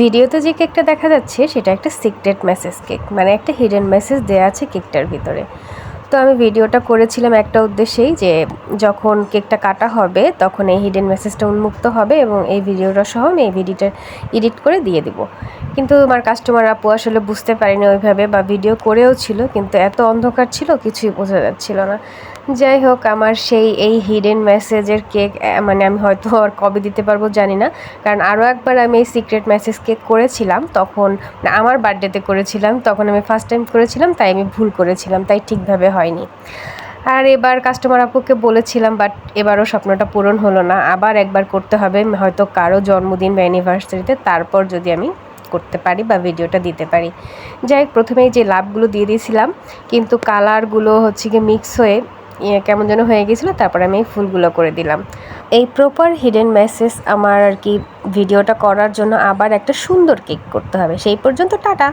ভিডিওতে যে কেকটা দেখা যাচ্ছে, সেটা একটা সিক্রেট মেসেজ কেক মানে একটা হিডেন মেসেজ দেওয়া আছে কেকটার ভিতরে। তো আমি ভিডিওটা করেছিলাম একটা উদ্দেশ্যেই যে, যখন কেকটা কাটা হবে, তখন এই হিডেন মেসেজটা উন্মুক্ত হবে এবং এই ভিডিওটা সহ আমি এই ভিডিওটা এডিট করে দিয়ে দিব। কিন্তু আমার কাস্টমার আপু আসলে বুঝতে পারিনি ওইভাবে বা ভিডিও করেও ছিল, কিন্তু এত অন্ধকার ছিল, কিছুই বোঝা যাচ্ছিল না। যাই হোক, আমার সেই এই হিডেন মেসেজের কেক মানে আমি হয়তো আর কবে দিতে পারব জানি না। কারণ আরও একবার আমি এই সিক্রেট মেসেজ কেক করেছিলাম, তখন মানে আমার বার্থডেতে করেছিলাম, তখন আমি ফার্স্ট টাইম করেছিলাম, তাই আমি ভুল করেছিলাম, তাই ঠিকভাবে হয়নি। আর এবার কাস্টমার আপুকে বলেছিলাম বাট এবারও স্বপ্নটা পূরণ হলো না। আবার একবার করতে হবে, হয়তো কারও জন্মদিন বা অ্যানিভার্সারিতে তারপর যদি আমি করতে পারি বা ভিডিওটা দিতে পারি। যাই হোক, প্রথমেই যে লাভগুলো দিয়ে দিয়েছিলাম, কিন্তু কালারগুলো হচ্ছে গিয়ে মিক্স হয়ে ইয়ে কেমন যেন হয়ে গেছিল, তারপরে আমি এই ফুলগুলো করে দিলাম। এই প্রপার হিডেন মেসেজ আমার আর কি, ভিডিওটা করার জন্য আবার একটা সুন্দর কেক করতে হবে। সেই পর্যন্ত টাটা!